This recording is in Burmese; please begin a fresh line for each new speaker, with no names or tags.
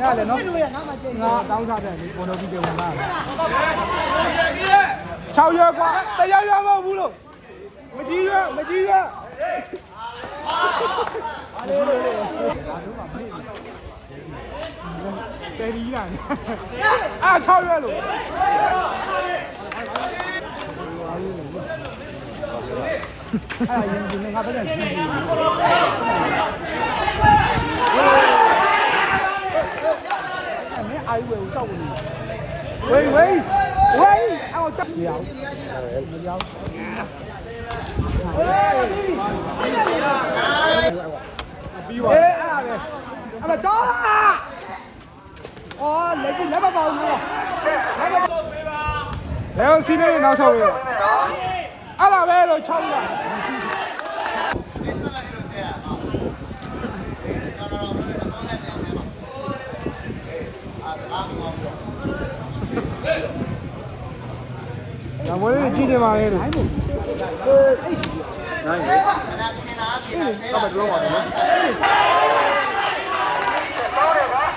ရတယ်နော်ငါတောင်းစားတယ်ဘွန်တော်ကြီးပြောမှာ6ရွ
ယ်
กว่าတရ
ရ
ွ
ယ်
မဟုတ်ဘူးလို့မကြီးရွယ်မကြီးရွယ်အားလေးလေးအားလုံးမမေ့ ဆယ်ရီးလာအာ6ရွက်လို့အဲ့ဒါရင်ဒီငါပဲရှိတယ်အဲ့မင်းအိုင်ဝဲကိုကြောက်ဝင်ဝေးဝေးဝေးအော်ကြောက်ရအောင်မကြောက်ပြီးပါအေးအဲ့ဒါ ပဲအဲ့မကြောက်လားအော်လက်ကြီးလက်မပေါဘူးလို့လက်မပေါလဲ
စီးနေနောက်ဆောက်
ရအဲ့ဒါပဲလို့6ရဒါမွေးကြီးကြည့်ပါလေလို့နိုင်တယ်အဲ့ဒါတော့ပါတော့